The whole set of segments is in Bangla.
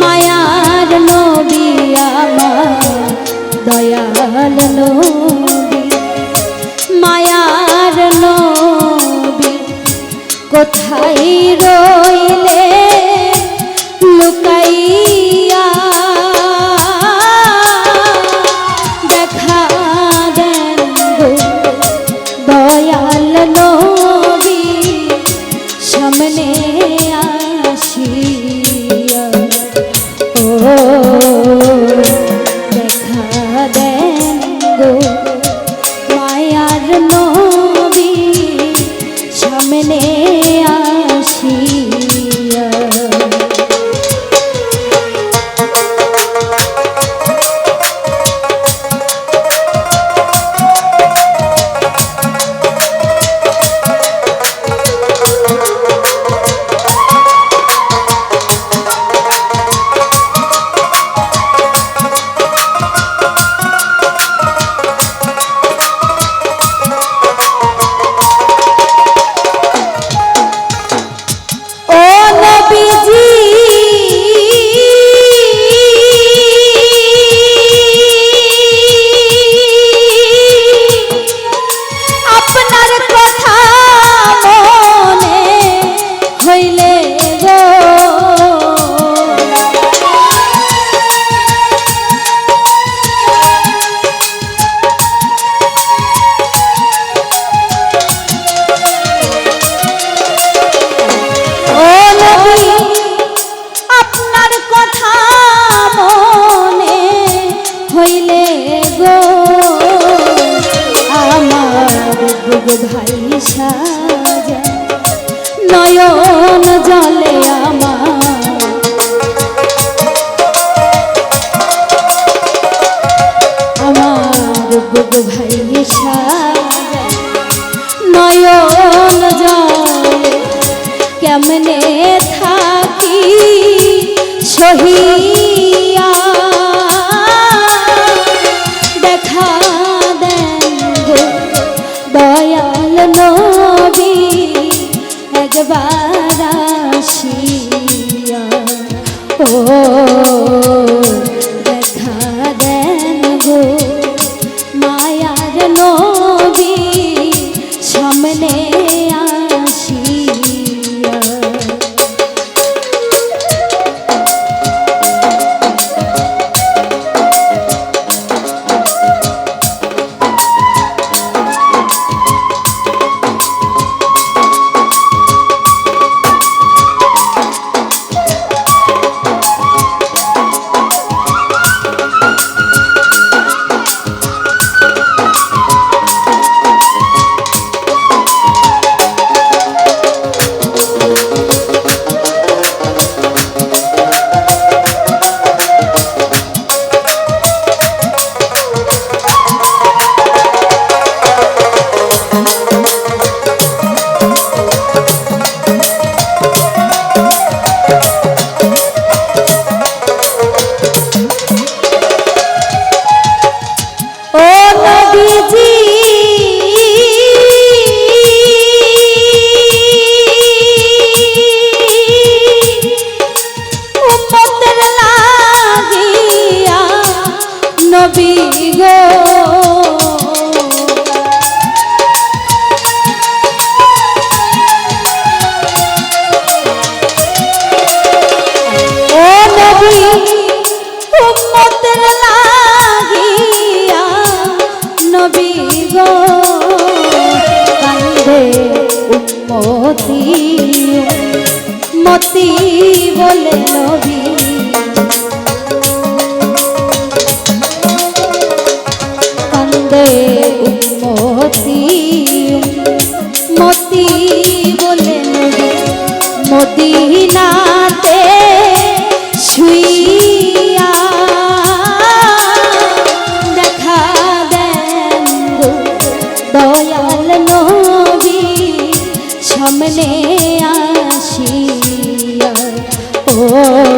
মায়ার নবী আমার মায়ার নবী কোথায় রইলে? লুক কেমনে থাকি শহীদ উন্নতি বলে নবী। কান্দে উন্মতি, মতি বলে নবী। মদিনাতে শুইয়া দেখা দেন দয়াল নবী। সামনে Oh.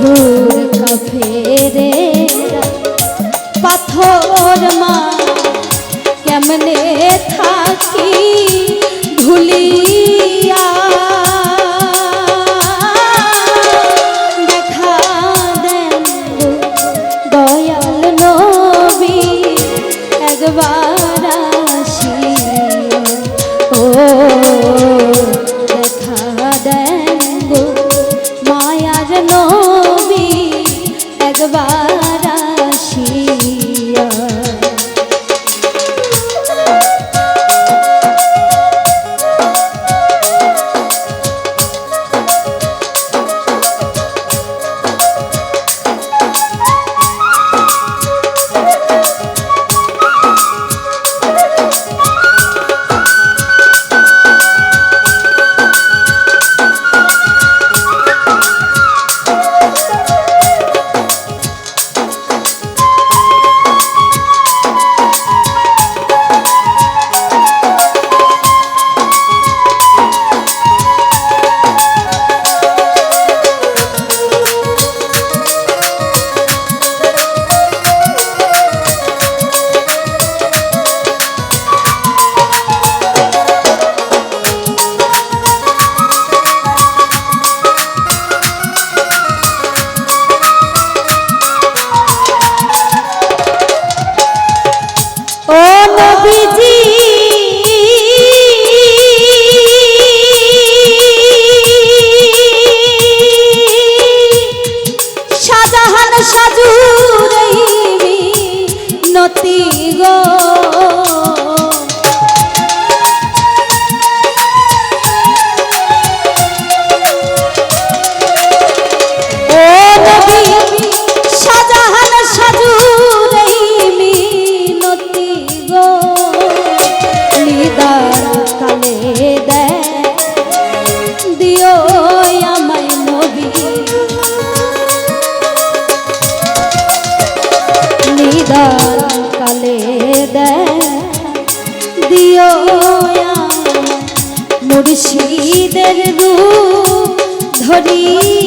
ঘুর কাফেরে পাথর মা কেমনে থাকি? ভুলি ও নবীজি মুর্শিদের রূপ ধরি